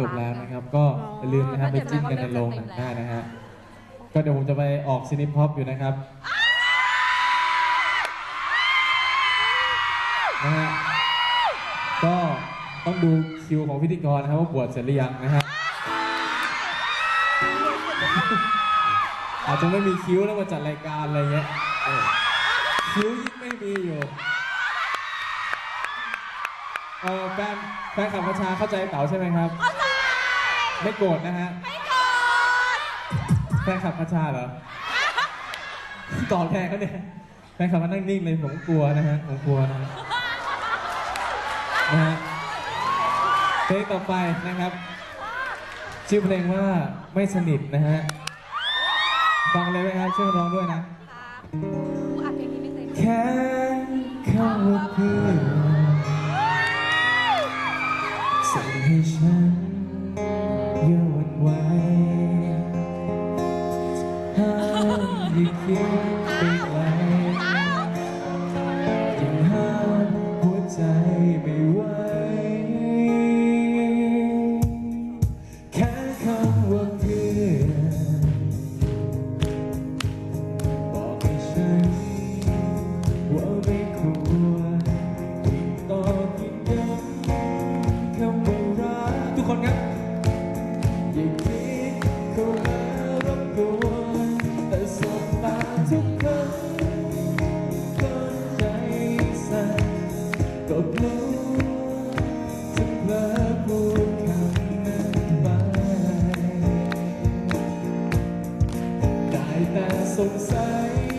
จบแล้วนะครับก็อย่าลืมนะครับไปจิ้นกันในโรงหนังได้นะฮะก็เดี๋ยวผมจะไปออกซินิพ็อปอยู่นะครับนะฮะก็ต้องดูคิวของพิธีกรนะครับว่าบวชเสร็จหรือยังนะฮะอาจจะไม่มีคิวแล้วมาจัดรายการอะไรเงี้ยเออคิวยิ่งไม่มีอยู่ เออแฟนแฟนขับประชาเข้าใจเต๋าใช่ไหมครับ เข้าใจ ไม่โกรธนะฮะ ไม่โกรธแฟนขับประชาเหรอตอบแทนเขาเนี่ยแฟนขับมานั่งนิ่งเลยผมกลัวนะฮะผมกลัวนะฮะนะฮะเพลงต่อไปนะครับ ชื่อเพลงว่าไม่สนิทนะฮะฟังเลยไหมครับช่วยร้องด้วยนะอัดเพลงนี้ไม่เคยแค่คำว่าเพื่ สั่งให้ฉันหย้อนไว้ห้ามอย่าคิดไปไกลยังห้ามหัวใจไม่ไหวแค่คำว่าเพื่อนบอกให้ฉัน อย่าคิดเข้ามารบกวนแต่สบตาทุกครั้งก็ใจสั่นก็กลัวจะเพลอพูดคำนั้นไปได้แต่สงสัย